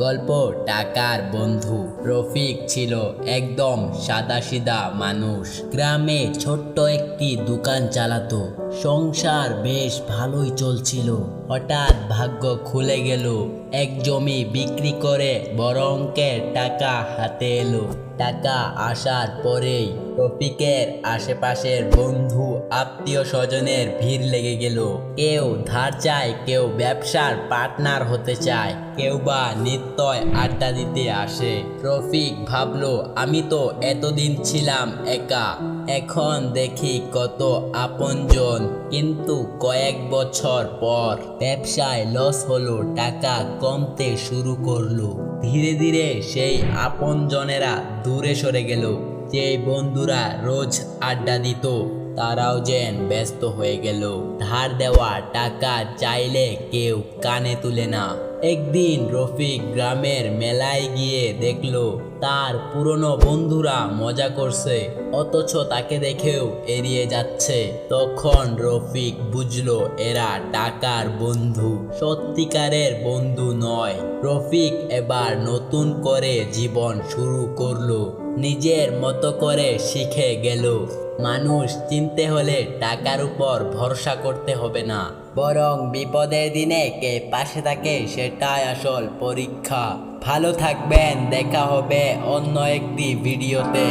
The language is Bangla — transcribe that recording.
গল্প টাকার বন্ধু রফিক ছিল একদম সাদাসিধা মানুষ। গ্রামে ছোট্ট একটি দোকান চালাতো। সংসার বেশ ভালোই চলছিল। হঠাৎ ভাগ্য খুলে গেল। এক জমি বিক্রি করে বড় অঙ্কের টাকা হাতে এলো। টাকা আসার পরেই রফিকের আশেপাশের বন্ধু আত্মীয় স্বজনের ভিড় লেগে গেল। কেউ ধার চায়, কেউ ব্যবসার পার্টনার হতে চায়, কেউ বা নিত্যয় আড্ডা দিতে আসে। রফিক ভাবলো, আমি তো এতদিন ছিলাম একা। এখন দেখি কত আপনজন। কিন্তু কয়েক বছর পর ব্যবসায় লস হলো, টাকা কমতে শুরু করল। ধীরে ধীরে সেই আপনজনেরা দূরে সরে গেল। যে বন্ধুরা রোজ আড্ডা দিত, তারাও যেন ব্যস্ত হয়ে গেল। ধার দেওয়া টাকা চাইলে কেউ কানে তুলে না। একদিন রফিক গ্রামের মেলায় গিয়ে দেখল তার পুরনো বন্ধুরা মজা করছে, অথচ তাকে দেখেও এড়িয়ে যাচ্ছে। তখন রফিক বুঝলো এরা টাকার বন্ধু, সত্যিকারের বন্ধু নয়। রফিক এবার নতুন করে জীবন শুরু করল, নিজের মতো করে শিখে গেল। মানুষ চিনতে হলে টাকার উপর ভরসা করতে হবে না। বরং বিপদের দিনে কে পাশে থাকে সেটাই আসল পরীক্ষা। ভালো থাকবেন, দেখা হবে অন্য একটি ভিডিওতে।